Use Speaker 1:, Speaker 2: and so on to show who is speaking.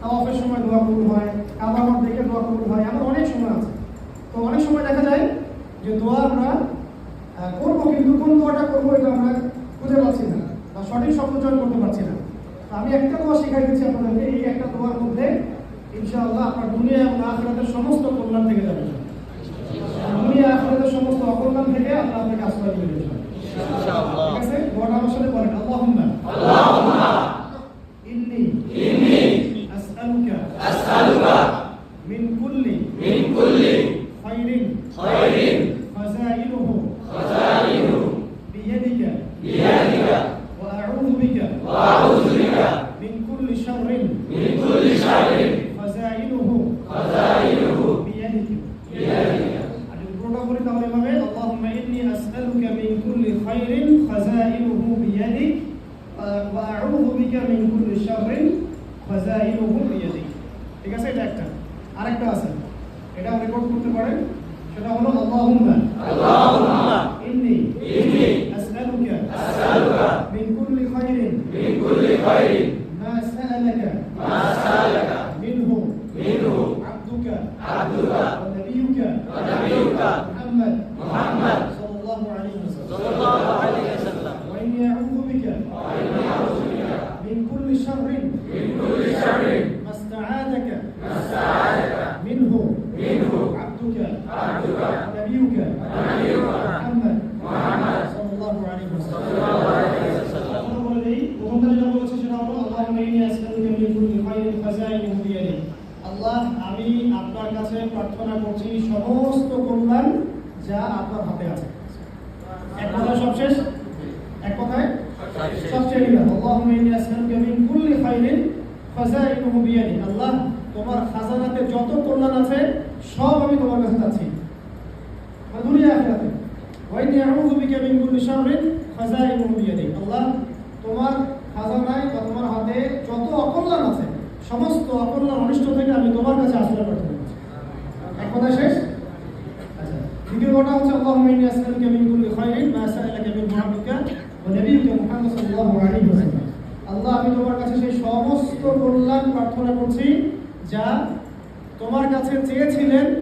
Speaker 1: তাওয়াফের সময় দোয়া কবুল হয় কাবাগর দেখে দোয়া কবুল হয়, এমন অনেক সময় আছে। তো অনেক সময় দেখা যায় যে দোয়া আমরা করব কিন্তু কোন দোয়াটা করব এটা আমরা খুঁজে পাচ্ছি না বা সঠিক সম্প্রচার করতে পারছি না। তো আমি একটা দোয়া শিখাই দিচ্ছি আপনাদেরকে, এই একটা দোয়ার মধ্যে ইনশাআল্লাহ আপনার দুনিয়া এবং আখরাতের সমস্ত কল্যাণ থেকে যাবে। আসআলুকা من كل
Speaker 2: من كل
Speaker 1: خير
Speaker 2: خير
Speaker 1: خزائنه
Speaker 2: خزائنه
Speaker 1: بيدك
Speaker 2: بيدك
Speaker 1: وأعوذ بك
Speaker 2: وأعوذ بك
Speaker 1: من كل شر
Speaker 2: من كل شر
Speaker 1: خزائنه
Speaker 2: خزائنه
Speaker 1: بيدك
Speaker 2: بيدك
Speaker 1: আর যদি পুরোটা বলি তাহলে এভাবে اللهم إني أسألك من كل خير خزائنه بيدك وأعوذ بك من كل شر ফাজাইলুহুম বিয়াদি ঠিক আছে এটা একটা আরেকটা আছে এটাও রেকর্ড করতে পারেন সেটা হলো আল্লাহুম্মা
Speaker 2: আল্লাহুম্মা ইন্নি ইন্নি
Speaker 1: আসআলুকা আসআলুকা মিন
Speaker 2: কুল্লি খাইরিন মিন
Speaker 1: কুল্লি খাইরিন মা
Speaker 2: সাআলাকা মা সাআলাকা
Speaker 1: মিনহু মিনহু
Speaker 2: আব্দুকা আব্দুকা
Speaker 1: منه
Speaker 2: منه
Speaker 1: عبدك
Speaker 2: عبدك
Speaker 1: ونبيك
Speaker 2: ونبيك
Speaker 1: محمد
Speaker 2: محمد
Speaker 1: صلى الله عليه
Speaker 2: صلى
Speaker 1: وسلم
Speaker 2: الله عليه وسلم
Speaker 1: কথা বলে দেই প্রথমটা যেটা বলেছে সেটা হলো আল্লাহুম্মা ইন্নী আসআলুকা মিন কুল্লি খাইরিন খাযাইনিহু বিয়াদিক আল্লাহ আমি আপনার কাছে প্রার্থনা করছি সমস্ত কল্যাণ যা আপনার হাতে আছে এক কথায় সব শেষ এক কথায় সবচেয়ে নিলাম আল্লাহুম্মা ইন্নী আসআলুকা মিন কুল্লি খাইরিন খাযাইনিহু বিয়াদিক আল্লাহ, তোমার খাজানাতে যত কল্যাণ আছে, সব আমি তোমার কাছে চাচ্ছি। দুনিয়া আখিরাতে। ওয়াইনি আউযু বিকা মিন কুল্লি শাররিন বিয়াদিক আল্লাহ, তোমার খাজানায় তোমার হাতে যত অকল্যাণ আছে, সমস্ত অকল্যাণ অনিষ্ট থেকে আমি তোমার কাছে আশ্রয় প্রার্থনা এক কথা শেষ? আচ্ছা দ্বিতীয় হচ্ছে, আল্লাহুম্মা ইন্নী আসআলুকা মিন কুল্লি খাইরিন মা সাআলাকা মিন ওয়াসাল্লাম। আল্লাহ, আমি তোমার কাছে সেই সমস্ত প্রার্থনা করছি যা তোমার কাছে চেয়েছিলেন